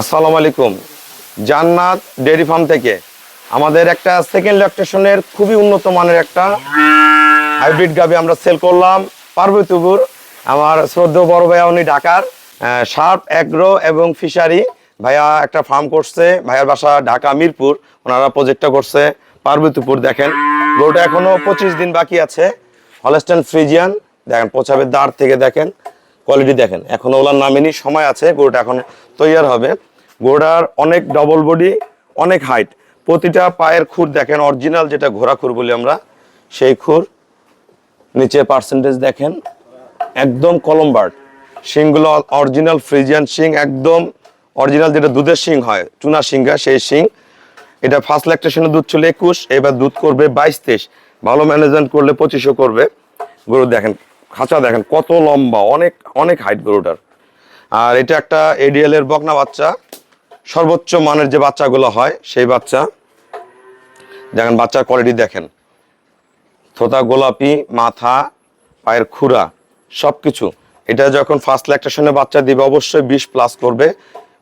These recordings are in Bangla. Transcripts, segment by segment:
আসসালামু আলাইকুম। জান্নাত ডেয়ারি ফার্ম থেকে আমাদের একটা সেকেন্ড ল্যাকটেশনের খুবই উন্নত মানের একটা হাইব্রিড গাবি আমরা সেল করলাম পার্বতীপুর। আমার শ্রদ্ধেয় বড় ভাইয়া উনি ঢাকার শার্প, অ্যাগ্রো এবং ফিশারি। ভাইয়া একটা ফার্ম করছে, ভাইয়ার বাসা ঢাকা, মিরপুর। ওনারা প্রজেক্টটা করছে পার্বতীপুর, দেখেন। গরুটা এখনও পঁচিশ দিন বাকি আছে। হলস্টেন ফ্রিজিয়ান দেখেন পোছাবের দাঁড় থেকে দেখেন। কোয়ালিটি দেখেন। এখন ওলার নামেনি সময় আছে, গরুটা এখন তৈয়ার হবে। গরুটার অনেক ডবল বডি অনেক হাইট প্রতিটা পায়ের খুর দেখেন অরিজিনাল যেটা ঘোড়া খুর বলি আমরা, সেই খুর নিচে পার্সেন্টেজ দেখেন, একদম কলম্বার্ড শিংগুলো অরিজিনাল ফ্রিজিয়ান শিং, একদম অরিজিনাল যেটা দুধের শিং হয়, চুনা শিংগা সেই শিং। এটা ফার্স্ট ল্যাকটেশনের দুধ ছিল একুশ, এবার দুধ করবে বাইশ তেইশ ভালো ম্যানেজমেন্ট করলে পঁচিশও করবে। গরু দেখেন, খাঁচা দেখেন, কত লম্বা, অনেক অনেক হাইট গরুটার। আর এটা একটা এডিএল এর বকনা বাচ্চা। সর্বোচ্চ মানের যে বাচ্চাগুলো হয় সেই বাচ্চা দেখেন বাচ্চার কোয়ালিটি দেখেন। থোতা গোলাপি মাথা পায়ের খুরা সব কিছু এটা যখন ফার্স্ট ল্যাকটেশনে বাচ্চা দিবে অবশ্যই বিশ প্লাস করবে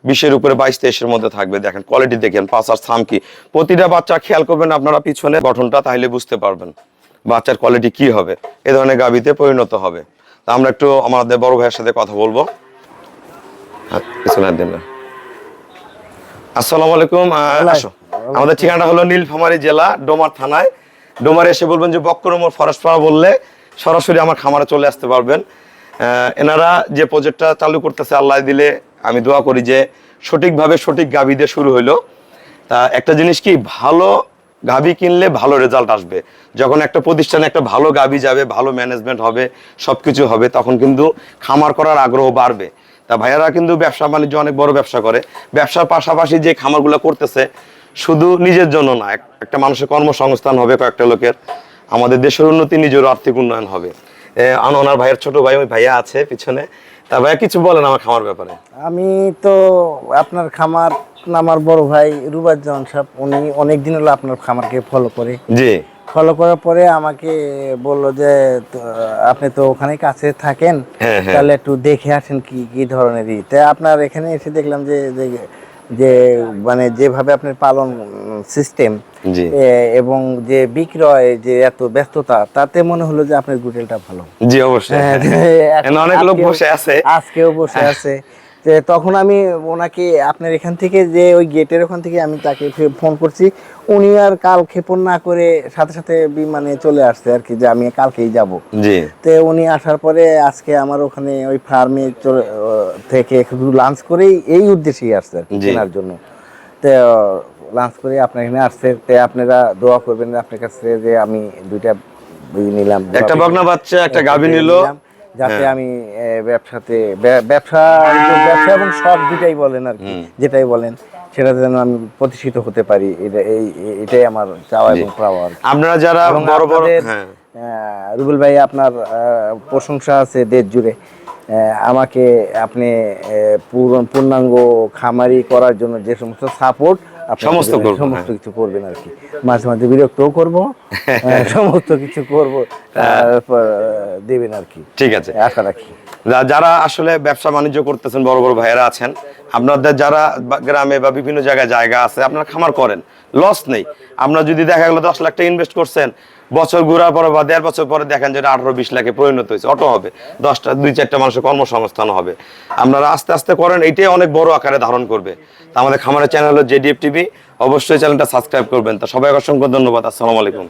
বিশের উপরে বাইশ তেইশের মধ্যে থাকবে। দেখেন কোয়ালিটি দেখেন পাঁচ আর সামকি প্রতিটা বাচ্চা খেয়াল করবেন আপনারা পিছনে গঠনটা তাহলে বুঝতে পারবেন বাচ্চার কোয়ালিটি কি হবে। এ ধরনের গাবিতে পরিণত হবে। তা আমরা একটু আমাদের বড় ভাইয়ের সাথে কথা বলব। হ্যাঁ, পিছনে দিন না। আসসালামু আলাইকুম আসো। আমাদের ঠিকানাটা হলো নীলফামারী জেলা ডোমার থানায়। ডোমারে এসে বলবেন যে বক্রমোর ফরেস্ট পাড়া বললে সরাসরি আমার খামারে চলে আসতে পারবেন। এনারা যে প্রজেক্টটা চালু করতেছে আল্লাহ দিলে আমি দোয়া করি যে সঠিকভাবে সঠিক গাবি দিয়ে শুরু হইল। তা একটা জিনিস কি ভালো গাবি কিনলে ভালো রেজাল্ট আসবে। যখন একটা প্রতিষ্ঠানে একটা ভালো গাবি যাবে ভালো ম্যানেজমেন্ট হবে সবকিছু হবে তখন কিন্তু খামার করার আগ্রহ বাড়বে। তা ভাইয়ারা কিন্তু ব্যবসা বাণিজ্য অনেক বড় ব্যবসা করে। ব্যবসার পাশাপাশি যে খামারগুলো করতেছে শুধু নিজের জন্য না একটা মানুষের কর্মসংস্থান হবে কয়েকটা লোকের। আমাদের দেশের উন্নতি নিজের আর্থিক উন্নয়ন হবে। এ, আন- ওনার ভাইয়ের ছোট ভাই ওই ভাইয়া আছে পিছনে। তা ভাইয়া কিছু বলেন আমার খামার ব্যাপারে। আমি তো আপনার খামার আমার বড় ভাই রুবাজ জামান সাহেব উনি অনেক দিন হলো আপনার খামারকে ফলো করে। জি। ফলো করার পরে আমাকে বলল যে আপনি তো ওখানে কাছে থাকেন। হ্যাঁ, হ্যাঁ। তাহলে একটু দেখে আসেন কি কি ধরনের তা আপনার এখানে এসে দেখলাম যে যে- মানে যেভাবে আপনার পালন সিস্টেম এবং যে বিক্রয় যে এত ব্যস্ততা তাতে মনে হলো যে আপনার গুটেলটা ভালো। জি অবশ্যই। হ্যাঁ, অনেক লোক বসে আছে। আজকেও বসে আছে। তখন আমি ওনাকে আপনার এখান থেকে যে ওই গেটের ওখান থেকে আমি তাকে ফোন করছি। উনি আর কাল ক্ষেপণ না করে সাথে সাথে বিমানে চলে আসছে আর কি যে আমি কালকেই যাব। জি। তো উনি আসার পরে আজকে আমার ওখানে ওই ফার্মে চলে থেকে শুধু লাঞ্চ করেই এই উদ্দেশ্যেই আসছে আর কি। কেনার জন্য। তো লাঞ্চ করে আপনার এখানে আসছে। তো আপনারা দোয়া করবেন আপনার কাছে যে আমি দুইটা নিলাম একটা বকনা বাচ্চা একটা গাভী নিল। নিলাম, যাতে আমি ব্যবসাতে ব্যবসা ব্যবসা এবং সব দুটাই বলেন আর কি যেটাই বলেন সেটাতে যেন আমি প্রতিষ্ঠিত হতে পারি এটা এই এটাই আমার চাওয়া এবং পাওয়া আপনারা যারা বড় বড় হ্যাঁ। রুবেল ভাই আপনার প্রশংসা আছে দেশ জুড়ে। আমাকে আপনি পূর্ণাঙ্গ খামারি করার জন্য যে সমস্ত সাপোর্ট সমস্ত সমস্ত হ্যাঁ। কিছু করবেন আর কি। মাঝে মাঝে বিরক্তও করব সমস্ত কিছু করব তারপর দেবেন আর কি। ঠিক আছে। আশা রাখি। যারা আসলে ব্যবসা বাণিজ্য করতেছেন বড় বড় ভাইয়েরা আছেন আপনাদের যারা গ্রামে বা বিভিন্ন জায়গায় জায়গা আছে আপনারা খামার করেন লস নেই। আপনারা যদি দেখা গেলো দশ লাখ টাকা ইনভেস্ট করছেন বছর ঘুরার পরে বা দেড় বছর পরে দেখেন যে আঠারো বিশ লাখে পরিণত হয়েছে। অটো হবে। দশটা, দুই চারটা মানুষের কর্মসংস্থান হবে। আপনারা আস্তে আস্তে করেন, এটাই অনেক বড় আকারে ধারণ করবে। তা আমাদের খামারের চ্যানেল হলো জেডিএফ টিভি অবশ্যই চ্যানেলটা সাবস্ক্রাইব করবেন। তা সবাই অসংখ্য ধন্যবাদ। আসসালামু আলাইকুম।